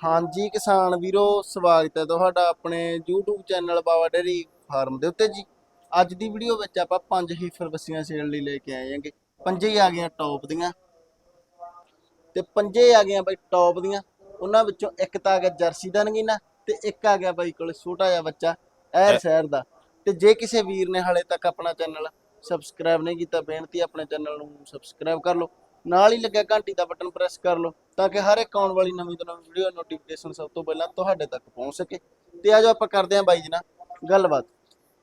ਹਾਂਜੀ ਕਿਸਾਨ ਵੀਰੋ ਸਵਾਗਤ ਹੈ ਤੁਹਾਡਾ ਆਪਣੇ YouTube channel Bawa dairy farm ਦੇ ਉੱਤੇ ਜੀ। ਅੱਜ ਦੀ ਵੀਡੀਓ ਵਿੱਚ ਆਪਾਂ ਪੰਜ ਹੀਫਰ ਬੱਸੀਆਂ ਸੇਲ ਲਈ ਲੈ ਕੇ ਆਏ ਹਾਂਗੇ। ਪੰਜੇ ਹੀ ਆ ਗਈਆਂ ਟੌਪ ਦੀਆਂ ਤੇ ਪੰਜੇ ਆ ਗਈਆਂ ਬਾਈ ਟੌਪ ਦੀਆਂ। ਉਹਨਾਂ ਵਿੱਚੋਂ ਇੱਕ ਤਾਂ ਆ ਗਿਆ ਜਰਸੀ ਦਾ ਨਗੀਨਾ ਤੇ ਇੱਕ ਆ ਗਿਆ ਬਾਈ ਕੋਲ ਛੋਟਾ ਜਿਹਾ ਬੱਚਾ ਐਰ ਸ਼ਹਿਰ ਦਾ। ਤੇ ਜੇ ਕਿਸੇ ਵੀਰ ਨੇ ਹਾਲੇ ਤੱਕ ਆਪਣਾ ਚੈਨਲ ਸਬਸਕ੍ਰਾਈਬ ਨਹੀਂ ਕੀਤਾ ਬੇਨਤੀ ਹੈ ਆਪਣੇ ਚੈਨਲ ਨੂੰ ਸਬਸਕ੍ਰਾਈਬ ਕਰ ਲਓ। ਨਾਲ ਹੀ ਲੱਗਿਆ ਘੰਟੀ ਦਾ ਬਟਨ ਪ੍ਰੈਸ ਕਰ ਲਓ ਤਾਂ ਕਿ ਹਰ ਇੱਕ ਆਉਣ ਵਾਲੀ ਨਵੀਂ ਤੋਂ ਨਵੀਂ ਵੀਡੀਓ ਨੋਟੀਫਿਕੇਸ਼ਨ ਸਭ ਤੋਂ ਪਹਿਲਾਂ ਤੁਹਾਡੇ ਤੱਕ ਪਹੁੰਚ ਸਕੇ। ਤੇ ਆਜੋ ਆਪਾਂ ਕਰਦੇ ਹਾਂ ਬਾਈ ਜੀ ਨਾਲ ਗੱਲਬਾਤ।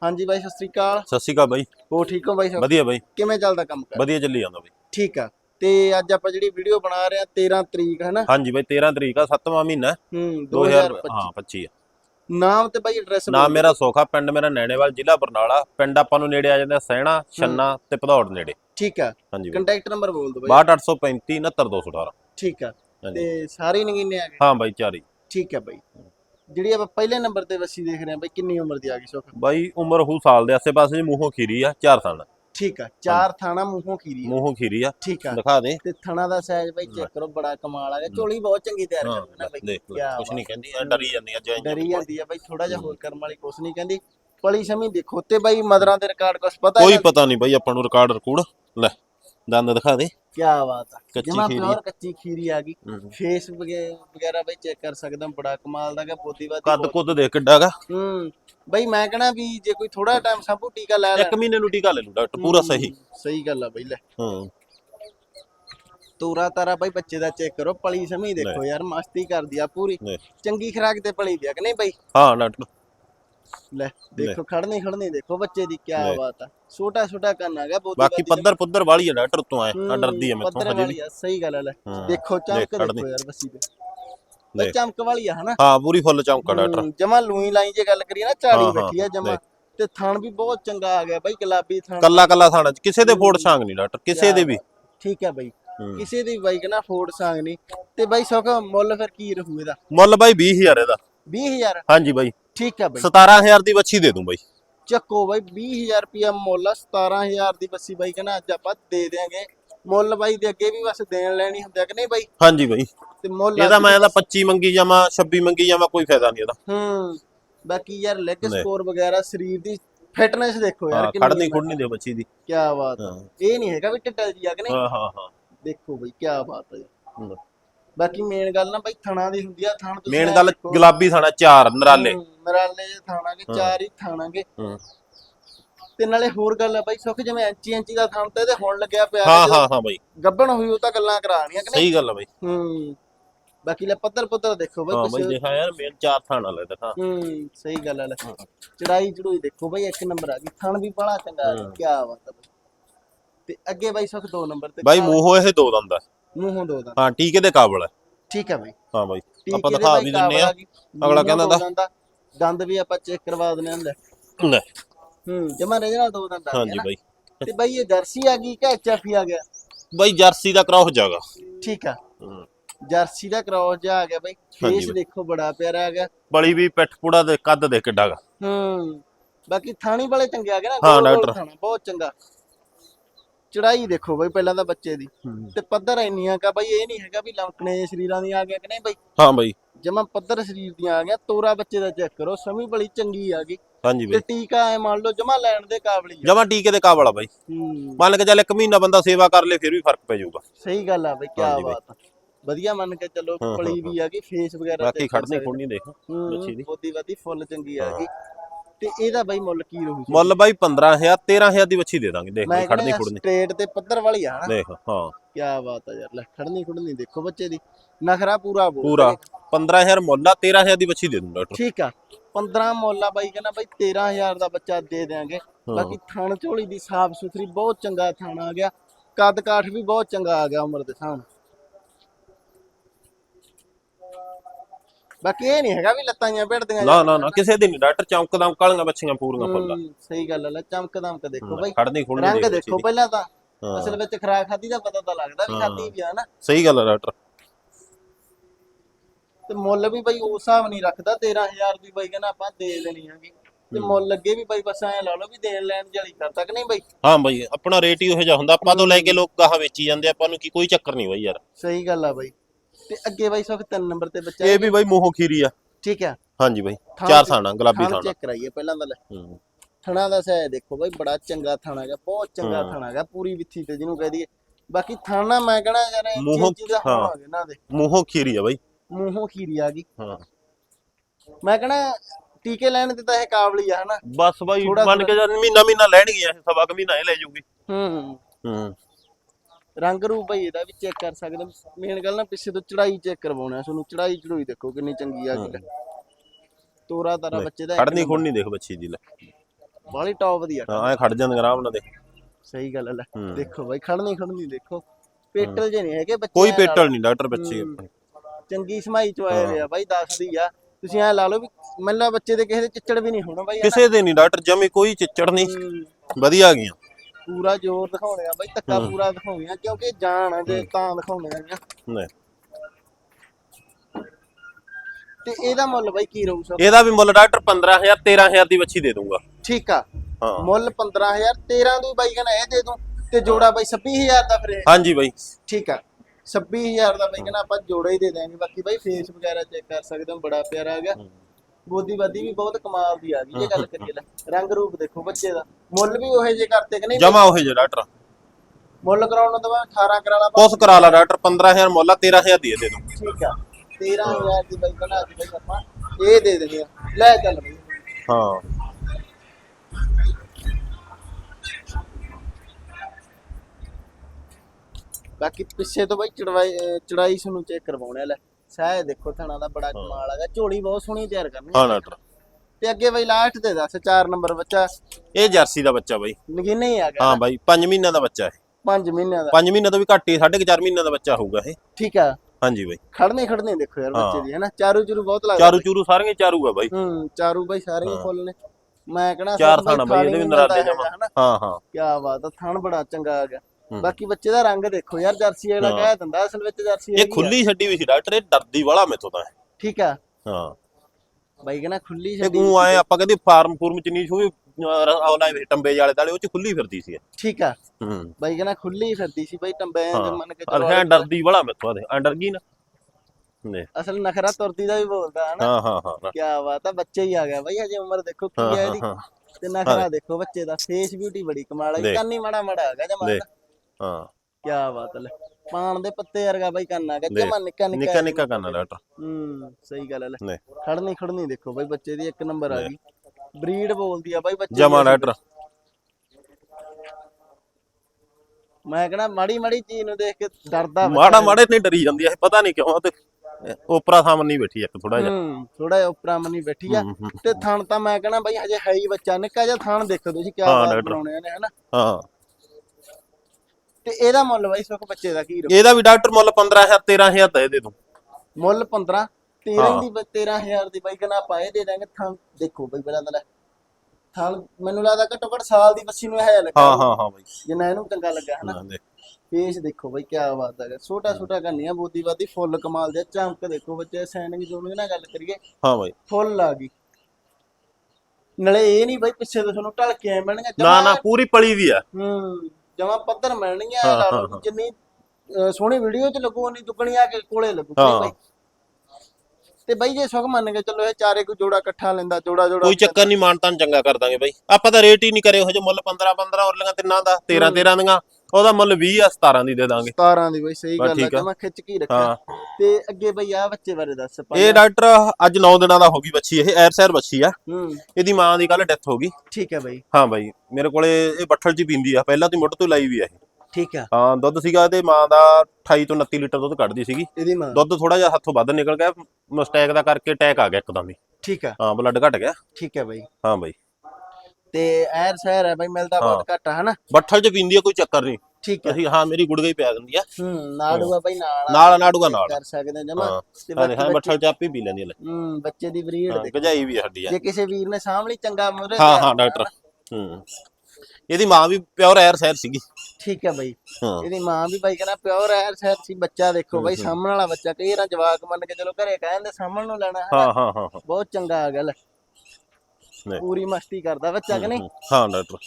ਹਾਂਜੀ ਬਾਈ ਸਤਿ ਸ੍ਰੀ ਅਕਾਲ। ਸਤਿ ਸ਼੍ਰੀ ਅਕਾਲ ਬਾਈ। ਹੋ ਠੀਕ ਹੋ ਬਾਈ ਸਭ ਵਧੀਆ ਬਾਈ। ਕਿਵੇਂ ਚੱਲਦਾ ਕੰਮ ਕਰ? ਵਧੀਆ ਚੱਲੀ ਜਾਂਦਾ ਬਾਈ। ਠੀਕ ਆ। ਤੇ ਅੱਜ ਆਪਾਂ ਜਿਹੜੀ ਵੀਡੀਓ ਬਣਾ ਰਹੇ ਆ 13 ਤਰੀਕ ਹੈ ਨਾ ਹਾਂਜੀ ਬਾਈ 13 ਤਰੀਕ ਆ 7ਵਾਂ ਮਹੀਨਾ। ਹੂੰ 2000 2025 ਹਾਂ 25 ਆ। ਨਾਮ ਤੇ ਬਾਈ ਐਡਰੈਸ ਨਾਮ ਮੇਰਾ ਸੋਖਾ ਪਿੰਡ ਮੇਰਾ ਨੈਣੇਵਾਲ ਜ਼ਿਲ੍ਹਾ ਬਰਨਾਲਾ। ਪਿੰਡ ਆਪਾਂ ਨੂੰ ਨੇੜੇ ਆ ਜਾਂਦਾ ਸੈਣਾ ਛੰਨਾ ਤੇ ਭਦੌੜ ਨੇੜੇ। ਠੀਕ ਆ। ਹਾਂਜੀ ਕੰਟੈਕਟ ਨੰਬਰ ਬੋਲ ਦਿਓ ਬਾਈ। 62835 69218 ਠੀਕ ਆ। ਤੇ ਸਾਰੇ ਨਗੀਨੇ ਆ ਗਏ? ਹਾਂ ਬਾਈ ਚਾਰੀ ਠੀਕ ਆ ਬਾਈ। ਜਿਹੜੀ ਆਪਾਂ ਪਹਿਲੇ ਨੰਬਰ ਤੇ ਵਸੀ ਦੇਖ ਰਹੇ ਆ ਬਾਈ ਕਿੰਨੀ ਉਮਰ ਦੀ ਆ ਗਈ ਸੁੱਖ? ਬਾਈ ਉਮਰ ਹੂ ਸਾਲ ਦੇ ਆਸੇ-ਪਾਸੇ ਜੀ ਮੂੰਹੋਂ ਖੀਰੀ ਆ ਚਾਰ ਥਣ ਠੀਕ ਆ ਚਾਰ ਥਾਣਾ ਮੂੰਹੋਂ ਖੀਰੀ ਆ। ਮੂੰਹੋਂ ਖੀਰੀ ਆ। ਠੀਕ ਆ। ਦਿਖਾ ਦੇ। ਤੇ ਥਣਾ ਦਾ ਸਾਈਜ਼ ਬਾਈ ਚੈੱਕ ਕਰੋ ਬੜਾ ਕਮਾਲ ਆ। ਗਿਆ ਝੋਲੀ ਬਹੁਤ ਚੰਗੀ ਤਿਆਰ ਹਾਂ ਕਰਨਾ ਬਾਈ। ਦੇਖ ਕਿਆ ਕੁਛ। ਨਹੀਂ ਕਹਿੰਦੀ ਐ ਡਰੀ ਜਾਂਦੀ ਆ ਜੈ ਡਰੀ ਜਾਂਦੀ ਆ ਬਾਈ ਥੋੜਾ ਜਿਹਾ ਹੋਰ ਕਰਮ ਵਾਲੀ ਕੁਛ ਨਹੀਂ ਕਹਿੰਦੀ। ਪਲੀ ਸਮੀ ਦੇਖੋ ਤੇ ਬਾਈ ਮਦਰਾਂ ਦੇ ਰਿਕਾਰਡ ਕੁਛ ਪਤਾ ਕੋਈ ਪਤਾ ਨਹੀਂ ਬਾਈ ਆਪਾਂ ਨੂੰ ਰਿਕਾਰਡ ਰਕੂੜ ਲੈ ਦੰਦ ਦਿਖਾ ਦੇ। ਕੀ ਬਾਤ ਆ। ਕੱਚੀ ਜਮਾ ਖੀਰੀ। ਪਿਓਰ ਕੱਚੀ ਖੀਰੀ ਆ ਗਈ। ਫੇਸ ਵਗੈਰਾ ਬਾਈ ਚੈੱਕ ਕਰ ਸਕਦਾ ਬੜਾ ਕਮਾਲ ਦਾ ਗਾ ਬੋਦੀਵਾਦੀ ਕੱਦ ਕੁੱਦ ਦੇਖ ਕਿੱਡਾਗਾ ਹੂੰ ਬਾਈ ਮੈਂ ਕਹਣਾ ਵੀ ਜੇ ਕੋਈ ਥੋੜਾ ਟਾਈਮ ਸਾਬੂ ਟੀਕਾ ਲੈ ਲੈ ਇੱਕ ਮਹੀਨੇ ਨੂੰ ਟੀਕਾ ਲੈ ਲੂ ਡਾਕਟਰ ਪੂਰਾ ਸਹੀ। ਸਹੀ ਗੱਲ ਆ ਬਾਈ ਲੈ। ਹਾਂ। ਤੂਰਾ ਤਾਰਾ ਬਾਈ ਬੱਚੇ ਦਾ ਚੈੱਕ ਕਰੋ ਪਲੀ ਸਮੀ ਦੇਖੋ ਯਾਰ ਮਸਤੀ ਕਰਦੀ ਆ ਪੂਰੀ। ਲੈ। ਚੰਗੀ ਖਰਾਕ ਤੇ ਪਲੀ ਦੀ ਆ ਕਿ ਨਹੀਂ ਬਾਈ? ਹਾਂ ਡਾਕਟਰ ਲੈ ਦੇਖੋ ਖੜਨੀ ਖੜਨੀ ਦੇਖੋ ਬੱਚੇ ਦੀ ਕੀ। ਬਾਤ ਆ। ਛੋਟਾ ਛੋਟਾ ਕੰਨ ਆ ਗਿਆ ਬਹੁਤ ਬਾਕੀ ਪੱਧਰ ਪੁੱਧਰ ਵਾਲੀ ਆ ਡਾਕਟਰ ਤੋਂ ਆਏ ਆ ਡਰਦੀ ਆ ਮੈਥੋਂ ਹਜੇ ਵੀ। ਆ ਸਹੀ ਗੱਲ ਆ ਲੈ। ਦੇਖੋ ਚਮਕ ਦੇਖ ਯਾਰ ਬੱਸੀ ਤੇ। ਲੈ। ਚਮਕ ਵਾਲੀ ਆ ਹਨਾ? ਹਾਂ ਪੂਰੀ ਫੁੱਲ ਚੌਂਕਾ ਡਾਕਟਰ ਜਮਾ ਲੂਈ ਲਾਈ ਜੇ ਗੱਲ ਕਰੀਏ ਨਾ ਝਾੜੀ ਹਾਂ, ਹਾਂ, ਬੈਠੀ ਆ ਜਮਾ। ਤੇ ਥਣ ਵੀ ਬਹੁਤ ਚੰਗਾ ਆ ਗਿਆ ਬਾਈ ਗੁਲਾਬੀ ਥਣ। ਕੱਲਾ ਕੱਲਾ ਥਾਣਾ ਕਿਸੇ ਦੇ ਫੋੜ ਛਾਂਗ ਨਹੀਂ ਡਾਕਟਰ ਕਿਸੇ ਦੇ ਵੀ। ਠੀਕ ਹੈ ਬਾਈ। ਕਿਸੇ ਦੀ ਬਾਈ ਕਹਿੰਦਾ ਫੋਰਡ ਸੰਗ ਨਹੀਂ। ਤੇ ਬਾਈ ਸੁੱਖ ਮੁੱਲ ਫਿਰ ਕੀ ਰਹੂ ਇਹਦਾ? ਮੁੱਲ ਬਾਈ 20000 ਇਹਦਾ। 20000 ਹਾਂਜੀ ਬਾਈ। ਠੀਕ ਹੈ ਬਾਈ। 17000 ਦੀ ਵੱਛੀ ਦੇ ਦੂੰ ਬਾਈ। ਚੱਕੋ ਬਾਈ 20000 ਰੁਪਿਆ ਮੁੱਲ ਆ, 17000 ਦੀ ਬੱਸੀ ਬਾਈ ਕਹਿੰਦਾ ਅੱਜ ਆਪਾਂ ਦੇ ਦੇਾਂਗੇ ਮੁੱਲ ਬਾਈ ਦੇ ਅੱਗੇ ਵੀ ਬਸ ਦੇਣ ਲੈਣੀ ਹੁੰਦਾ ਕਿ ਨਹੀਂ ਬਾਈ? ਹਾਂਜੀ ਬਾਈ। ਤੇ ਮੁੱਲ ਇਹਦਾ ਮੈਂ ਇਹਦਾ 25 ਮੰਗੀ ਜਾਵਾਂ 26 ਮੰਗੀ ਜਾਵਾਂ ਕੋਈ ਫਾਇਦਾ ਨਹੀਂ ਇਹਦਾ। ਹੂੰ ਬਾਕੀ ਯਾਰ ਲੈਗ। ਸਕੋਰ ਵਗੈਰਾ ਸਰੀਰ ਦੀ ਫਿਟਨੈਸ ਦੇਖੋ ਯਾਰ ਕਿੰਨੀ ਖੜਨੀ ਖੁੜਨੀ ਦੇ ਬੱਚੀ ਦੀ। ਕੀ ਬਾਤ ਇਹ ਨਹੀਂ ਹੈਗਾ ਵੀ ਟੱਟਲ ਜੀ ਆ ਕਿ ਨਹੀਂ? ਹਾਂ ਹਾਂ ਹਾਂ। ਦੇਖੋ ਬਈ ਕੀ ਬਾਤ ਹੈ। ਬਾਕੀ ਮੇਨ ਗੱਲ ਨਾ ਬਈ ਥਣਾ ਦੀ ਹੁੰਦੀ ਆ ਥਣ ਤੁਸੀਂ ਮੇਨ ਗੱਲ। ਗੁਲਾਬੀ ਥਾਣਾ ਚਾਰ ਨਰਾਲੇ। ਨਰਾਲੇ ਜੇ ਥਾਣਾਗੇ ਚਾਰ ਹੀ ਥਾਣਾਗੇ। ਹੂੰ। ਤੇ ਨਾਲੇ ਹੋਰ ਗੱਲ ਆ ਬਾਈ ਸੁੱਖ ਜਿਵੇਂ ਇੰਚੀ ਇੰਚੀ ਦਾ ਥਣ ਤੇ ਤੇ ਹੁਣ ਲੱਗਿਆ ਪਿਆ ਹਾਂ ਹਾਂ ਹਾਂ ਬਾਈ। ਗੱਬਣ ਹੋਈ ਉਹ ਤਾਂ ਗੱਲਾਂ ਕਰਾਣੀਆਂ ਕਿ ਨਹੀਂ? ਸਹੀ ਗੱਲ ਆ ਬਾਈ। ਹੂੰ। ਬਾਕੀ ਲੈ ਪੱਤਰ ਪੱਤਰ ਦੇਖੋ ਹਾਂ ਬਾਈ ਬਾਈ ਕੁਛ ਦੇਖਾ ਯਾਰ ਮੇਨ ਚਾਰ ਥਾਣਾ ਲੈ ਦਿਖਾ। ਹੂੰ ਸਹੀ ਗੱਲ ਆ ਲੈ। ਚੜਾਈ ਚੜੂਈ ਦੇਖੋ ਬਾਈ ਇੱਕ ਨੰਬਰ ਆ ਗਈ। ਥਣ ਵੀ ਬੜਾ ਚੰਗਾ ਆ ਕੀ ਬਾਤ ਆ ਬਾਈ। ਤੇ ਅੱਗੇ ਬਾਈ ਸੁੱਖ ਦੋ ਨੰਬਰ ਤੇ ਬਾਈ ਮੂੰਹੋਂ ਇਹ ਦੋ ਦੰਦ ਆ। ਮੂੰਹੋਂ ਦੋ ਦਾ ਹਾਂ ਟੀਕੇ ਦੇ ਕਾਬਲ ਹੈ ਠੀਕ ਆ ਬਾਈ। ਹਾਂ ਬਾਈ। ਆਪਾਂ ਦਿਖਾ ਬਾਈ ਵੀ ਦਿੰਨੇ ਆ। ਅਗਲਾ ਕਹਿੰਦਾ ਦੋ ਦੰਦ ਵੀ ਆਪਾਂ ਚੈੱਕ ਕਰਵਾ ਦਿੰਨੇ ਹੁੰਦੇ ਲੈ। ਹੂੰ ਜਮਾ ਰੇਜਨਲ ਦੋ ਦੰਦ ਆ ਹਾਂਜੀ ਨਾ। ਬਾਈ। ਤੇ ਬਾਈ ਇਹ ਜਰਸੀ ਆ ਗਈ ਕਿ ਐਚਐਫ ਆ ਗਿਆ? ਬਾਈ ਜਰਸੀ ਦਾ ਕਰਾਉ ਜਾਗਾ। ਠੀਕ ਆ। ਜਰਸੀ ਦਾ ਕ੍ਰੋਸ ਜਿਹਾ ਆ ਗਿਆ ਬਾਈ। ਹਾਂਜੀ ਫੇਸ ਬਾਈ। ਦੇਖੋ ਬੜਾ ਪਿਆਰਾ ਆ ਗਿਆ। ਬੜੀ ਵੀ ਪਿੱਠ ਪੂੜਾ ਦੇ ਕੱਦ ਦੇ ਕਿੱਡਾਗਾ ਹੂੰ ਬਾਕੀ ਥਾਣੀ ਵਾਲੇ ਚੰਗੇ ਆ ਗਏ ਨਾ। ਹਾਂ, ਗੋਲ ਗੋਲ ਡਾਕਟਰ। ਥਾਣਾ, ਬਹੁਤ ਚੰਗਾ। ਚੜਾਈ ਦੇਖੋ ਬਾਈ ਪਹਿਲਾਂ ਤਾਂ ਬੱਚੇ ਦੀ। ਤੇ ਪੱਧਰ ਇੰਨੀਆਂ ਕਾ ਬਾਈ ਇਹ ਨਹੀਂ ਹੈਗਾ ਵੀ ਲੰਕਣੇ ਸਰੀਰਾਂ ਦੀਆਂ ਆ ਗਿਆ ਕਿ ਨਹੀਂ ਬਾਈ। ਹਾਂ ਬਾਈ। ਜਮਾ ਪੱਧਰ ਸਰੀਰ ਦੀਆਂ ਆ ਗਿਆ ਤੋਰਾ ਬੱਚੇ ਦਾ ਚੈੱਕ ਕਰੋ ਸਮੀ ਬੜੀ ਚੰਗੀ ਆ ਗਈ। ਹਾਂਜੀ ਤੇ ਬਾਈ। ਟੀਕਾ ਐ ਮੰਨ ਲਓ ਜਮਾ ਲੈਣ ਦੇ ਕਾਬਲੀ ਆ। ਜਮਾ ਟੀਕੇ ਦੇ ਕਾਬਲ ਆ ਬਾਈ। ਹੂੰ। ਮੰਨ ਕੇ ਚੱਲ ਇੱਕ ਮਹੀਨਾ ਬੰਦਾ ਸੇਵਾ ਕਰ ਲੇ ਫਿਰ ਵੀ ਫ਼ਰਕ ਪੈ ਜਾਊਗਾ। ਸਹੀ ਗੱਲ ਆ ਬਈ ਕੀ ਹਾਂਜੀ ਬਾਈ। ਬਾਤ ਆ। ਵਧੀਆ ਮੰਨ ਕੇ ਚੱਲੋ ਹਾਂ, ਹਾਂ, ਪਲੀ ਵੀ ਆ ਗਈ ਫੇਸ ਵਗੈਰਾ ਬਾਕੀ check ਕਰ ਖੜਨੀ ਸਕਦੇ। ਖੁੜਨੀ ਦੇਖ ਦੀ। ਬੋਦੀ ਬਾਦੀ ਫੁੱਲ ਚੰਗੀ ਆ ਗਈ। ਤੇ ਇਹਦਾ ਬਾਈ ਮੁੱਲ ਕੀ ਰਹੂ? ਮੁੱਲ ਬਾਈ 15000 13000 ਦੀ ਵੱਛੀ ਦੇ ਦਾਂਗੇ। ਦੇਖ ਬਾਈ ਖੜਨੀ ਖੁੜਨੀ ਸਟ੍ਰੇਟ ਤੇ ਪੱਧਰ ਵਾਲੀ ਆ ਹਨਾ? ਦੇਖ ਹਾਂ। ਕੀ ਬਾਤ ਆ ਯਾਰ ਲੈ ਖੜਨੀ ਖੁੜਨੀ ਦੇਖੋ ਬੱਚੇ ਦੀ। ਨਖਰਾ ਪੂਰਾ ਪੂਰਾ। 15000 ਮੁੱਲ ਆ 13000 ਦੀ ਵੱਛੀ ਦੇ ਦੂੰ ਡਾਕਟਰ। ਠੀਕ ਆ। 15 ਮੁੱਲ ਆ ਬਾਈ ਕਹਿੰਦਾ ਬਾਈ 13000 ਦਾ ਬੱਚਾ ਦੇ ਦਿਆਂਗੇ। ਬਾਕੀ ਥਣ ਝੋਲੀ ਦੀ ਸਾਫ਼ ਸੁਥਰੀ ਬਹੁਤ ਚੰਗਾ ਥਣ ਆ ਗਿਆ। ਕੱਦ ਕਾਠ ਵੀ ਬਹੁਤ ਚੰਗਾ ਆ ਗਿਆ ਉਮਰ ਦੇ ਹਿਸਾਬ ਬਾਕੀ ਇਹ ਨਹੀਂ ਹੈਗਾ ਵੀ ਲੱਤਾਂ ਜਾਂ ਭਿੜਦੀਆਂ ਨਾ ਨਾ ਨਾ ਕਿਸੇ ਦੀ ਨਹੀਂ ਡਾਕਟਰ ਚੌਂਕ ਦਮ ਕਾਲੀਆਂ ਬੱਚੀਆਂ ਪੂਰੀਆਂ ਫੁੱਲ। ਹੂੰ, ਸਹੀ ਗੱਲ ਹੈ ਲੈ ਚਮਕ ਦਮਕ ਦੇਖੋ ਬਾਈ ਖੜਨੀ ਖੁੜਨੀ ਰੰਗ ਦੇਖ। ਪਹਿਲਾਂ ਤਾਂ ਹਾਂ। ਅਸਲ ਵਿੱਚ ਖਰਾਕ ਖਾਦੀ ਦਾ ਪਤਾ ਤਾਂ ਲੱਗਦਾ ਵੀ ਹਾਂ। ਖਾਦੀ ਵੀ ਆ ਨਾ ਸਹੀ ਗੱਲ ਆ ਡਾਕਟਰ ਤੇ ਮੁੱਲ ਵੀ ਬਾਈ ਉਸ ਹਿਸਾਬ ਨਹੀਂ ਰੱਖਦਾ 13000 ਦੀ ਬਾਈ ਕਹਿੰਦਾ ਆਪਾਂ ਦੇ ਦੇਣੀ ਹੈਗੀ ਤੇ ਮੁੱਲ ਲੱਗੇ ਵੀ ਬਾਈ ਬਸ ਐ ਲਾ ਲਓ ਵੀ ਦੇਣ ਲੈਣ ਜਲੀ ਕਰ ਤੱਕ ਨਹੀਂ ਬਾਈ ਹਾਂ ਬਾਈ ਆਪਣਾ ਰੇਟ ਹੀ ਉਹੋ ਜਿਹਾ ਹੁੰਦਾ ਆਪਾਂ ਤੋਂ ਲੈ ਕੇ ਲੋਕ ਗਾਹਾਂ ਵੇਚੀ ਜਾਂਦੇ ਆਪਾਂ ਨੂੰ ਕੀ ਕੋਈ ਚੱਕਰ ਨਹੀਂ ਬਾਈ ਯਾਰ ਸਹੀ ਗੱਲ ਆ ਬਾਈ ਤੇ ਅੱਗੇ ਬਾਈ ਸੁਖ ਤਿੰਨ ਨੰਬਰ ਤੇ ਬੱਚਾ ਇਹ ਵੀ ਬਾਈ ਮੂੰਹੋਂ ਖੀਰੀ ਆ। ਠੀਕ ਆ। ਹਾਂਜੀ ਬਾਈ ਚਾਰ ਥਾਣਾ ਗੁਲਾਬੀ ਥਣ। ਚੈੱਕ ਕਰਾਈਏ ਪਹਿਲਾਂ ਤਾਂ ਲੈ। ਹੂੰ। ਥਣਾ ਦਾ ਸਹਿ ਦੇਖੋ ਬਾਈ ਬੜਾ ਚੰਗਾ ਥਣਾ ਹੈਗਾ ਬਹੁਤ ਚੰਗਾ। ਥਣਾ ਹੈਗਾ ਪੂਰੀ ਵਿੱਥੀ ਤੇ ਜਿਹਨੂੰ ਕਹਿ ਦਈਏ। ਬਾਕੀ ਥਾਣਾ ਮੈਂ ਕਹਣਾ ਯਾਰ ਇਹ ਮੂੰਹੋਂ- ਚੀਜ਼ ਦਾ ਹਾਂ। ਹੋਣਾ ਇਹਨਾਂ ਦੇ ਮੂੰਹੋਂ ਖੀਰੀ ਆ ਬਾਈ। ਮੂੰਹੋਂ ਖੀਰੀ ਆ ਗਈ। ਹਾਂ। ਮੈਂ ਕਹਣਾ ਟੀਕੇ ਲੈਣ ਤੇ ਤਾਂ ਇਹ ਕਾਬਲੀ ਆ ਹਨਾ? ਬਸ ਬਾਈ ਮੰਨ ਕੇ ਚੱਲ ਮਹੀਨਾ ਮਹੀਨਾ ਲੈਣਗੇ ਇਹ ਸਵਾ ਕੁ ਮਹੀਨਾ ਇਹ ਲੈ ਜਾਊਗੀ ਹੂੰ। ਹੂੰ। ਰੰਗ ਰੂਪ ਭਾਈ ਇਹਦਾ ਵੀ ਚੈੱਕ ਕਰ ਸਕਦੇ ਮੇਨ ਗੱਲ ਨਾ ਪਿੱਛੇ ਤੋਂ ਚੜਾਈ ਚੈੱਕ ਕਰਵਾਉਣਾ ਤੁਹਾਨੂੰ ਚੜਾਈ ਚੜੂਈ ਦੇਖੋ ਕਿੰਨੀ ਚੰਗੀ ਆ ਗਈ ਤੋਰਾ ਤਾਰਾ ਬੱਚੇ ਦਾ ਖੜਨੀ ਖੁੜਨੀ ਦੇਖ ਬੱਚੀ ਦੀ ਲੈ। ਬਾਲੀ ਟੌਪ ਦੀ ਆ ਹਾਂ ਐ ਖੜ ਜਾਂਦੇ ਆਰਾਮ ਨਾਲ ਦੇ ਸਹੀ ਗੱਲ ਹੈ। ਦੇਖੋ ਬਾਈ ਖੜਨੀ ਖੜਨੀ ਦੇਖੋ। ਪੇਟਲ ਜੇ ਨਹੀਂ ਹੈਗੇ ਬੱਚੇ ਕੋਈ ਪੇਟਲ ਨਹੀਂ ਡਾਕਟਰ ਬੱਚੀ। ਚੰਗੀ ਸਮਾਈ ਚ ਆਏ ਹੋਏ ਆ ਬਾਈ ਦੱਸਦੀ ਆ। ਤੁਸੀਂ ਐ ਲਾ ਲਓ ਵੀ ਮੰਨ ਬੱਚੇ ਦੇ ਕਿਸੇ ਦੇ ਚਿੱਚੜ ਵੀ ਨਹੀਂ ਹੋਣਾ ਬਾਈ। ਕਿਸੇ ਦੇ ਨਹੀਂ ਡਾਕਟਰ ਜਮੇ ਕੋਈ ਚਿੱਚੜ ਨਹੀਂ। ਵਧੀਆ ਆ ਗਈਆਂ। ਪੂਰਾ ਜ਼ੋਰ ਦਿਖਾਉਣੇ ਆ ਬਾਈ ਧੱਕਾ ਪੂਰਾ ਦਿਖਾਉਣੇ ਆ ਕਿਉਂਕਿ ਜਾਨ ਆ ਜੇ ਤਾਂ ਦਿਖਾਉਣੇ ਆ। ਨਹੀਂ ਤੇ ਇਹਦਾ ਮੁੱਲ ਬਾਈ ਕੀ ਰਹੂ ਸਰ? ਇਹਦਾ ਵੀ ਮੁੱਲ ਡਾਕਟਰ 15000 13000 ਦੀ ਬੱਚੀ ਦੇ ਦੂੰਗਾ ਠੀਕ ਆ। ਹਾਂ। ਮੁੱਲ 15000 13 ਦੀ ਬਾਈ ਕਹਿੰਦਾ ਇਹ ਦੇ ਦੂੰ ਤੇ ਜੋੜਾ ਬਾਈ 26000 ਦਾ ਫਿਰ ਇਹ। ਹਾਂਜੀ ਬਾਈ। ਠੀਕ ਆ। 26000 ਦਾ ਬਾਈ ਕਹਿੰਦਾ ਆਪਾਂ ਜੋੜਾ ਹੀ ਦੇ ਦਾਂਗੇ ਬਾਕੀ ਬਾਈ ਫੇਸ ਵਗੈਰਾ ਚੈੱਕ ਕਰ ਸਕਦੇ ਹੋ ਬੜਾ ਪਿਆਰਾ ਹੈਗਾ ਬੋਦੀ ਬਾਦੀ ਵੀ ਬਹੁਤ ਕਮਾਲ ਦੀ ਆ ਗਈ ਜੇ ਗੱਲ ਕਰੀਏ ਲੈ ਰੰਗ ਰੂਪ ਦੇਖੋ ਬੱਚੇ ਦਾ। ਮੁੱਲ ਵੀ ਉਹੇ ਜੇ ਕਰਤੇ ਕਿ ਨਹੀਂ? ਜਮਾ ਉਹ ਜੇ ਡਾਕਟਰ। ਮੁੱਲ ਕਰਾਉਣ ਨੂੰ ਤਾਂ ਬਾਅਦ 18 ਕਰਾ ਲਾ ਕੁਛ ਕਰਾ ਲਾ ਡਾਕਟਰ 15000 ਮੁੱਲ ਆ 13000 ਦੀ ਦੇ ਦੂੰ। ਠੀਕ ਆ 13000 ਦੀ ਬਾਈ ਬਣਾ ਕੇ ਬਾਈ ਆਪਾਂ ਇਹ ਦੇ ਦਿੰਦੇ ਆ। ਲੈ ਚੱਲ ਬਾਈ। ਹਾਂ। ਬਾਕੀ ਪਿੱਛੇ ਤੋਂ ਬਾਈ ਚੜਵਾਈ ਚੜਾਈ ਤੁਹਾਨੂੰ ਚੈੱਕ ਕਰਵਾਉਣੇ ਲੈ। ਸਾਹ ਦੇਖੋ ਥਣਾ ਦਾ ਬੜਾ ਕਮਾਲ ਹੈਗਾ। ਝੋਲੀ ਬਹੁਤ ਸੋਹਣੀ ਤਿਆਰ ਕਰਨੀ ਹਾਂ। ਡਾਕਟਰ ਤੇ। ਅੱਗੇ ਬਾਈ ਲਾਸਟ ਦੇ ਦੱਸ 4 ਨੰਬਰ ਬੱਚਾ। ਇਹ ਜਰਸੀ ਦਾ ਬੱਚਾ ਬਾਈ। ਨਗੀਨੇ ਹੀ ਆ ਗਿਆ ਹਾਂ ਬਾਈ 5 ਮਹੀਨਿਆਂ ਦਾ ਬੱਚਾ ਹੈ 5 ਮਹੀਨਿਆਂ ਦਾ। 5 ਮਹੀਨਿਆਂ ਤੋਂ ਵੀ ਘੱਟ ਹੀ 4.5 ਮਹੀਨਿਆਂ ਦਾ ਬੱਚਾ ਹੋਊਗਾ ਇਹ। ਠੀਕ ਆ। ਹਾਂਜੀ ਬਾਈ। ਖੜਨੇ ਖੜਨੇ ਦੇਖੋ ਯਾਰ ਬੱਚੇ। ਦੀ ਹੈਨਾ? ਚਾਰੂ ਚੂਰੂ ਬਹੁਤ ਲੱਗਦਾ। ਚਾਰੂ ਚੂਰੂ ਸਾਰੀਆਂ ਚਾਰੂ ਆ ਬਾਈ। ਹੂੰ ਚਾਰੂ ਬਾਈ ਸਾਰੇ ਫੁੱਲ ਨੇ। ਮੈਂ ਕਹਣਾ ਚਾਰ ਥਾਣਾ ਬਾਈ ਇਹਦੇ ਵੀ ਨਰਾਲੇ ਜਮਾ। ਹਾਂ ਹਾਂ। ਕੀ ਬਾਤ ਆ ਥਣ ਬੜਾ ਚੰਗਾ ਆ ਗਿਆ। ਬਾਕੀ ਬੱਚੇ ਦਾ ਰੰਗ ਦੇਖੋ ਯਾਰ ਜਰਸੀ ਵਾਲਾ ਹਾਂ। ਕਹਿ ਦਿੰਦਾ ਅਸਲ ਵਿੱਚ ਜਰਸੀ ਇਹ ਆ। ਖੁੱਲੀ ਛੱਡੀ ਵੀ ਸੀ ਡਾਕਟਰ ਇਹ ਡਰਦੀ ਵਾਲਾ ਮੈਥੋਂ ਤਾਂ ਇਹ। ਠੀਕ ਆ। ਹਾਂ। ਬਾਈ ਕਹਿੰਦਾ ਖੁੱਲੀ ਇਹ ਛੱਡੀ ਗੂ ਆਏ ਆਪਾਂ ਕਹਿੰਦੇ ਫਾਰਮ ਫੂਰਮ ਚ ਨਹੀਂ ਛੂਈ ਆਨਲਾਈਨ ਟੰਬੇ ਜਾਲੇ ਦਾਲੇ ਉਹ ਚ ਖੁੱਲੀ ਫਿਰਦੀ ਸੀ ਇਹ। ਠੀਕ ਆ। ਹੂੰ ਬਾਈ ਕਹਿੰਦਾ ਖੁੱਲੀ ਫਿਰਦੀ ਸੀ ਬਾਈ ਹਾਂ। ਮੰਨ ਕੇ ਚਲੋ ਅਲਹਾਂ ਡਰਦੀ ਵਾਲਾ ਮੈਥੋਂ ਦੇ ਅੰਡਰ ਗਈ ਨਾ। ਨੇ। ਅਸਲ ਨਖਰਾ ਤੁਰਦੀ ਦਾ ਵੀ ਬੋਲਦਾ ਹਨਾ। ਹਾਂ ਹਾਂ ਹਾਂ ਕੀ ਬਾਤ ਆ ਬੱਚਾ ਹੀ ਆ ਗਿਆ ਬਾਈ ਹਜੇ ਉਮਰ ਦੇਖੋ ਕੀ ਹਾਂ, ਹੈ ਹਾਂ, ਇਹਦੀ। ਹਾਂ। ਤੇ ਨਖਰਾ ਦੇਖੋ ਬੱਚੇ ਦਾ ਫੇਸ ਬਿਊਟੀ ਬੜੀ ਕਮਾਲ ਹੈ। ਕੰਨੀ ਮਾੜਾ ਮਾੜਾ ਹੈਗਾ ਜਮਾ ਦੇਖ। ਹਾਂ। ਕੀ ਬਾਤ ਲੈ ਪਾਣ ਦੇ ਪੱਤੇ ਵਰਗਾ ਬਾਈ ਕੰਨਾ ਦੇਖ। ਜਮਾ ਨਿੱਕਾ ਨਿੱਕਾ ਨਿੱਕਾ ਨਿੱਕਾ ਕਰਨਾ ਡਾਕਟਰ ਹੂੰ ਸਹੀ ਗੱਲ ਹੈ ਲੈ। ਨੇ ਖੜਨੀ ਖੜਨੀ ਦੇਖੋ ਬਾਈ ਬੱਚੇ ਦੀ ਇੱਕ ਨੰਬਰ ਆ ਗਈ। ਬਰੀਡ ਬੋਲਦੀ ਆ ਬਾਈ ਬੱਚੇ ਜਮਾ ਦੀ। ਡਾਕਟਰ। ਮੈਂ ਕਹਣਾ ਮਾੜੀ ਮਾੜੀ ਚੀਜ਼ ਨੂੰ ਦੇਖ ਕੇ ਡਰਦਾ ਬੱਚਾ। ਮਾੜਾ ਮਾੜੇ ਨਹੀਂ ਡਰੀ ਜਾਂਦੀ ਇਹ ਪਤਾ ਨਹੀਂ ਕਿਉਂ ਤੇ ਉਪਰਾ ਸਾਹਮਣੇ ਬੈਠੀ ਇੱਕ ਥੋੜਾ ਜਿਹਾ। ਹੂੰ ਥੋੜਾ ਜਿਹਾ ਉਪਰਾ ਮਨੀ ਬੈਠੀ ਆ। ਹੂੰ, ਹੂੰ। ਤੇ ਥਣ ਤਾਂ ਮੈਂ ਕਹਣਾ ਬਾਈ ਹਜੇ ਹੈ ਹੀ ਬੱਚਾ ਨਿੱਕਾ ਜਿਹਾ ਥਣ ਦੇਖੋ ਤੁਸੀਂ ਕੀ ਹਾਂ, ਬਾਤ ਡਾਕਟਰ। ਬਣਾਉਣੇ ਨੇ ਹਨਾ? ਹਾਂ। ਤੇ ਇਹਦਾ ਮੁੱਲ ਬਾਈ ਸੁੱਖ ਬੱਚੇ ਦਾ ਕੀ ਰਹੂ ਇਹਦਾ ਵੀ ਡਾਕਟਰ ਮੁੱਲ 15000 13000 ਦਾ ਇਹ ਦੇ ਦੂੰ। ਮੁੱਲ 15 13 ਹਾਂ। ਦੀ ਬ- 13000 ਦੀ ਬਾਈ ਕਹਣਾ ਪਾਏ ਦੇ ਦਾਂਗੇ ਥਣ ਦੇਖੋ ਬਾਈ ਬੜਾ ਲੈ ਥਣ ਮੈਨੂੰ ਲੱਗਦਾ ਘੱਟੋ ਘੱਟ ਸਾਲ ਦੀ ਬੱਸੀ ਨੂੰ ਇਹ ਲੱਗਾ। ਹਾਂ ਹਾਂ ਹਾਂ ਬਾਈ। ਜਿੰਨਾ ਇਹਨੂੰ ਚੰਗਾ ਲੱਗਾ ਹਨਾ। ਫੇਸ ਦੇਖੋ ਬਾਈ ਕੀ ਬਾਤ ਹੈ। ਛੋਟਾ ਛੋਟਾ ਕਰਨੀਆਂ ਬੋਦੀ ਬਾਦੀ ਫੁੱਲ ਕਮਾਲ ਦੇ ਚਮਕ ਦੇਖੋ ਬੱਚੇ ਸੈਨਿਕ ਜੋਨ ਨਾਲ ਗੱਲ ਕਰੀਏ। ਹਾਂ ਬਾਈ। ਫੁੱਲ ਆ ਗਈ। ਨਾਲੇ ਇਹ ਨਹੀਂ ਬਾਈ ਪਿੱਛੇ ਤੋਂ ਤੁਹਾਨੂੰ ਢਲ ਕੇ ਆਏ ਮਿਲਣਗੇ। ਨਾ ਨਾ ਪੂਰੀ ਪਲੀ ਵੀ ਆ। ਹੂੰ। ਜਮਾ ਪੱਧਰ ਮਿਲਣਗੀਆਂ ਹਾਂ, ਲਾ ਲਓ ਜਿੰਨੀ ਅਹ, ਸੋਹਣੀ ਵੀਡੀਓ ਚ ਲੱਗੂ ਉਨੀ ਦੁੱਗਣੀ ਆ ਕੇ ਕੋਲੇ ਲੱਗੂ ਹਾਂ। ਬਾਈ ਤੇ ਬਾਈ ਜੇ ਸੁਖ ਮੰਨ ਕੇ ਚੱਲੋ ਇਹ ਚਾਰੇ ਕੋ ਜੋੜਾ ਇਕੱਠਾ ਲੈਂਦਾ ਜੋੜਾ ਜੋੜਾ ਕੋਈ ਚੱਕਰ ਨਹੀਂ ਮਾਨਤਾਨ ਚੰਗਾ ਕਰ ਦਾਂਗੇ ਬਾਈ। ਆਪਾਂ ਤਾਂ ਰੇਟ ਹੀ ਨਹੀਂ ਕਰੇ ਉਹ ਜੇ ਮੁੱਲ 15 15 ਔਰ ਲੀਆਂ ਤਿੰਨਾਂ ਦਾ 13 13 ਦੀਆਂ। ਉਹਦਾ ਮੁੱਲ 20 ਆ 17 ਦੀ ਦੇ ਦਾਂਗੇ। 17 ਦੀ ਬਾਈ ਸਹੀ ਗੱਲ ਆ। ਜਮਾ ਖਿੱਚ ਕੇ ਰੱਖਿਆ ਤੇ ਅੱਗੇ ਬਈ ਆ ਬੱਚੇ ਬਾਰੇ ਦੱਸ ਇਹ ਡਾਕਟਰ ਅੱਜ 9 ਦਿਨਾਂ ਦਾ ਹੋ ਗਈ ਬੱਚੀ ਇਹ ਐਰ ਸੈਰ ਬੱਚੀ ਆ। ਹੂੰ। ਇਹਦੀ ਮਾਂ ਦੀ ਕੱਲ ਡੈਥ ਹੋ ਗਈ। ਠੀਕ ਹੈ ਬਾਈ। ਹਾਂ ਬਾਈ ਮੇਰੇ ਕੋਲੇ ਇਹ ਬੱਠਲ ਚ ਪੀਂਦੀ ਆ ਪਹਿਲਾਂ ਤੋਂ ਮੁੱਢ ਤੋਂ ਲਾਈ ਵੀ ਆ ਇਹ। ਠੀਕ ਆ। ਹਾਂ ਦੁੱਧ ਸੀਗਾ ਤੇ ਮਾਂ ਦਾ 28 ਤੋਂ 29 ਲੀਟਰ ਦੁੱਧ ਕੱਢਦੀ ਸੀਗੀ। ਇਹਦੀ ਮਾਂ। ਦੁੱਧ ਥੋੜਾ ਜਿਹਾ ਹੱਥੋਂ ਵੱਧ ਨਿਕਲ ਗਿਆ ਮਸਟੈਕ ਦਾ ਕਰਕੇ ਅਟੈਕ ਆ ਗਿਆ ਇੱਕਦਮ ਹੀ। ਠੀਕ ਆ। ਹਾਂ ਬਲੱਡ ਘਟ ਗਿਆ। ਠੀਕ ਹੈ ਬਾਈ। ਹਾਂ ਬਾਈ। ਤੇ ਐਰ ਸ਼ਹਿਰ ਹੈ ਬਾਈ ਮਿਲਦਾ ਬਹੁਤ ਘੱਟ ਆ ਹਨਾ? ਬੱਠਲ ਚ ਪੀਂਦੀ ਆ ਕੋਈ ਚੱਕਰ ਨਹੀਂ। ਠੀਕ ਹੈ। ਅਸੀਂ ਹਾਂ ਮੇਰੀ ਗੁੜਗਾ ਹੀ ਪਿਆ ਦਿੰਦੀ ਆ। ਹੂੰ ਨਾੜੂਆ ਬਾਈ ਨਾਲ ਨਾਲ ਨਾੜੂਗਾ ਨਾਲ ਕਰ ਸਕਦੇ ਜਮਾ। ਹਾਂ। ਤੇ ਹਾਂ ਬਾਕੀ ਹਾਂ ਬੱਠਲ ਚ ਆਪੀ ਪੀ ਲੈਂਦੀ ਲੈ। ਹੂੰ ਬੱਚੇ ਦੀ ਬਰੀਡ ਹਾਂ, ਦੇਖ। ਗਜਾਈ ਵੀ ਸਾਡੀ ਆ। ਜੇ ਕਿਸੇ ਵੀਰ ਨੇ ਸਾਹਮਣੇ ਚੰਗਾ ਮੁਰੇ ਹਾਂ ਹਾਂ ਡਾਕਟਰ। ਹੂੰ। ਇਹਦੀ ਮਾਂ ਵੀ ਪਿਓਰ ਐਰ ਸੈਰ ਸੀਗੀ। ਠੀਕ ਹੈ ਬਾਈ। ਹਾਂ। ਇਹਦੀ ਮਾਂ ਵੀ ਬਾਈ ਕਹਿੰਦਾ ਪਿਓਰ ਐਰ ਸ਼ਹਿਰ ਸੀ ਬੱਚਾ ਦੇਖੋ ਬਾਈ ਸਾਹਮਣ ਵਾਲਾ ਬੱਚਾ ਕਈ ਵਾਰ ਜਵਾਕ ਮੰਨ ਕੇ ਚਲੋ ਘਰੇ ਕਹਿੰਦੇ ਸਾਹਮਣ ਨੂੰ ਲੈਣਾ ਹੈ ਹਾਂ ਹਾਂ ਹਾਂ ਹਾਂ। ਬਹੁਤ ਚੰਗਾ ਗੱਲ। ਨਹੀਂ। ਪੂਰੀ ਮਸਤੀ ਕਰਦਾ ਬੱਚਾ ਕਿ ਨਹੀਂ? ਹੂੰ, ਡਾਕਟਰ।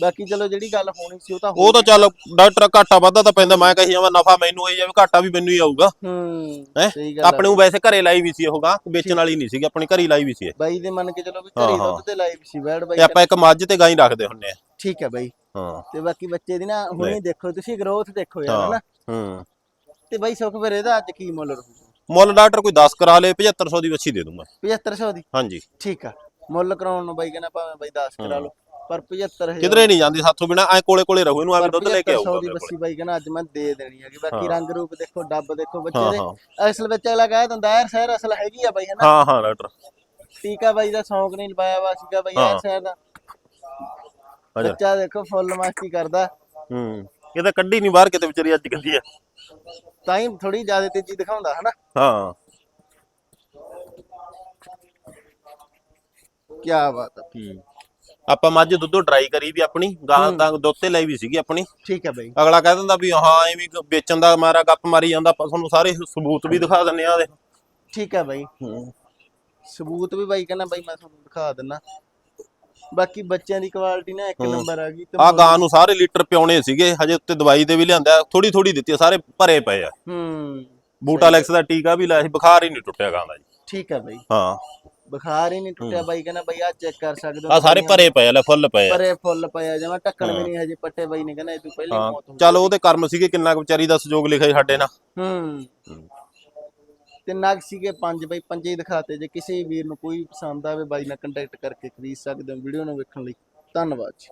ਬਾਕੀ ਚਲੋ ਜਿਹੜੀ ਗੱਲ ਹੋਣੀ ਸੀ ਉਹ ਤਾਂ ਹੋ ਉਹ ਤਾਂ ਚੱਲ ਡਾਕਟਰ ਘਾਟਾ ਵਾਧਾ ਤਾਂ ਪੈਂਦਾ। ਮੈਂ ਕਹੀ ਜਾਵਾਂ ਨਫਾ ਮੈਨੂੰ ਹੋਈ ਜਾਵੇ ਘਾਟਾ ਵੀ ਮੈਨੂੰ ਹੀ ਆਊਗਾ। ਹੂੰ ਹੈਂ? ਸਹੀ ਗੱਲ ਆ। ਆਪਣੇ ਨੂੰ ਵੈਸੇ ਘਰੇ ਲਾਈ ਵੀ ਸੀ ਉਹ ਗਾਂ ਵੇਚਣ ਵਾਲੀ ਨਹੀਂ ਸੀਗੀ ਆਪਣੀ ਘਰੀ ਲਾਈ ਵੀ ਸੀ ਇਹ। ਬਾਈ ਦੇ ਮੰਨ ਕੇ ਚਲੋ ਵੀ ਘਰੇ ਹਾਂ। ਦੁੱਧ ਤੇ ਲਾਈਵ ਸੀ ਬੈੜ ਬਾਈ ਤੇ ਆਪਾਂ ਇੱਕ ਮੱਝ ਤੇ ਗਾਂ ਹੀ ਰੱਖਦੇ ਹੁੰਨੇ ਆ। ਠੀਕ ਹੈ ਬਾਈ। ਹਾਂ। ਤੇ ਬਾਕੀ ਬੱਚੇ ਦੀ ਨਾ ਹੁਣੇ ਦੇਖੋ ਤੁਸੀਂ ਗਰੋਥ ਦੇਖੋ ਯਾਰ ਹਾਂ ਹਨਾ? ਹੂੰ। ਤੇ ਬਾਈ ਸੁਖ ਫਿਰ ਇਹਦਾ ਅੱਜ ਕੀ ਮੁੱਲ ਰਹੂਗਾ? ਮੁੱਲ ਡਾਕਟਰ ਕੋਈ 10 ਕਰਾ ਲੇ 7500 ਦੀ ਵੱਛੀ ਦੇ ਦੂੰਗਾ 7500 ਦੀ? ਹਾਂਜੀ। ਠੀਕ ਆ। ਮੁੱਲ ਕਰਾਉਣ ਨੂੰ ਬਾਈ ਕਹਿੰਦਾ ਭਾਵੇਂ ਬਾਈ 10 ਕਰਾ ਲਓ ਪਰ 75000 ਕਿਧਰੇ ਨਹੀਂ ਜਾਂਦੀ ਸਾਥੋਂ ਬਿਨਾ ਐ ਕੋਲੇ ਕੋਲੇ ਰਹੂ ਇਹਨੂੰ ਐਵੇਂ ਦੁੱਧ ਲੈ ਕੇ ਆਊਗਾ ਦੀ ਮੇਰੇ ਕੋਲ। ਬੱਸੀ ਬਾਈ ਕਹਿੰਦਾ ਅੱਜ ਮੈਂ ਦੇ ਦੇਣੀ ਹੈਗੀ। ਬਾਕੀ। ਰੰਗ ਰੂਪ ਦੇਖੋ ਡੱਬ ਦੇਖੋ ਬੱਚੇ ਦੇ ਅਸਲ ਵਿੱਚ ਅਗਲਾ ਕਹਿ ਦਿੰਦਾ ਯਾਰ ਸਹਿਰ ਅਸਲ ਹੈਗੀ ਆ ਬਾਈ ਹਨਾ ਹਾਂ ਹਾਂ ਡਾਕਟਰ। ਟੀਕਾ ਬਾਈ ਦਾ ਸ਼ੌਂਕ ਨਹੀਂ ਲਵਾਇਆ ਵਾ ਸੀਗਾ ਬਾਈ ਯਾਰ। ਸਹਿਰ ਦਾ। ਬੱਚਾ ਦੇਖੋ ਫੁੱਲ ਮਸਤੀ ਕਰਦਾ। ਹੂੰ। ਇਹ ਤਾਂ ਕੱਢੀ ਨਹੀਂ ਬਾਹਰ ਕਿਤੇ ਵਿਚਾਰੀ ਅੱਜ ਕੱਢੀ ਆ। ਤਾਂ ਹੀ ਥੋੜੀ ਜ਼ਿਆਦਾ ਤੇਜ਼ੀ ਦਿਖਾਉਂਦਾ ਹਨਾ? ਹਾਂ। ਕੀ ਬਾਤ ਆ। ਹੂੰ। ਆਪਾਂ ਮੱਝ ਦੁੱਧੋਂ ਡਰਾਈ ਕਰੀ ਵੀ ਆਪਣੀ ਗਾਂ ਤਾਂ ਦੁੱਧ ਤੇ ਲਈ ਵੀ ਸੀਗੀ ਆਪਣੀ। ਠੀਕ ਹੈ ਬਾਈ। ਅਗਲਾ ਕਹਿ ਦਿੰਦਾ ਵੀ ਹਾਂ ਐਵੇਂ ਵੇਚਣ ਦਾ ਮਾਰਾ ਗੱਪ ਮਾਰੀ ਜਾਂਦਾ ਆਪਾਂ ਤੁਹਾਨੂੰ ਸਾਰੇ ਸਬੂਤ ਵੀ ਦਿਖਾ ਦਿੰਨੇ ਆ ਦੇ ਠੀਕ ਹੈ ਬਾਈ। ਹੂੰ। ਸਬੂਤ ਵੀ ਬਾਈ ਕਹਿੰਦਾ ਬਾਈ ਮੈਂ ਤੁਹਾਨੂੰ ਦਿਖਾ ਦਿੰਨਾ। ਬਾਕੀ ਬੱਚਿਆਂ ਦੀ ਕੁਆਲਿਟੀ ਨਾ ਇੱਕ ਨੰਬਰ ਆ ਗਈ ਤੇ ਆ ਗਾਂ ਨੂੰ ਸਾਰੇ ਲੀਟਰ ਪਿਉਣੇ ਸੀਗੇ ਹਜੇ ਉੱਤੇ ਦਵਾਈ ਦੇ ਵੀ ਲਿਆਂਦਾ ਥੋੜੀ ਥੋੜੀ ਦਿੱਤੀ ਆ, ਸਾਰੇ ਭਰੇ ਪਏ ਆ। ਹੂੰ ਬੂਟਾਲੈਕਸ ਦਾ ਟੀਕਾ ਵੀ ਲਾਇਆ ਸੀ ਬੁਖਾਰ ਹੀ ਨਹੀਂ ਟੁੱਟਿਆ ਗਾਂ ਦਾ ਜੀ। ਠੀਕ ਹੈ ਬਾਈ। ਹਾਂ। ਬੁਖਾਰ ਹੀ ਨਹੀਂ ਟੁੱਟਿਆ ਬਾਈ ਕਹਿੰਦਾ ਬਾਈ ਆ ਚੈੱਕ ਕਰ ਸਕਦੇ ਹੋ ਆ ਸਾਰੇ ਭਰੇ ਪਏ ਆ ਲੈ ਫੁੱਲ ਪਏ ਆ। ਪਰੇ ਫੁੱਲ ਪਿਆ ਜਮਾ ਟੱਕਣ ਵੀ ਨਹੀਂ ਹਜੇ ਪੱਟੇ ਬਾਈ ਨੇ ਕਹਿੰਦਾ ਇਹ ਤੋਂ ਪਹਿਲੇ ਮੌਤ ਹੋ ਚੱਲ ਉਹਦੇ ਕਰਮ ਸੀਗੇ ਕਿੰਨਾ ਕੁ ਵਿਚਾਰੀ ਦਾ ਸਹਿਯੋਗ ਲਿਖਿਆ ਸਾਡੇ ਨਾਲ। ਹੂੰ। ਤੇ ਨਗ ਸੀਗੇ ਪੰਜ ਬਾਈ, ਪੰਜੇ ਹੀ ਦਿਖਾਤੇ ਜੇ ਕਿਸੇ ਵੀਰ ਨੂੰ ਕੋਈ ਪਸੰਦ ਆਵੇ ਬਾਈ ਨਾਲ ਕੰਟੈਕਟ ਕਰਕੇ ਖਰੀਦ ਸਕਦੇ ਹੋ ਵੀਡੀਓ ਨੂੰ ਵੇਖਣ ਲਈ। ਧੰਨਵਾਦ ਜੀ।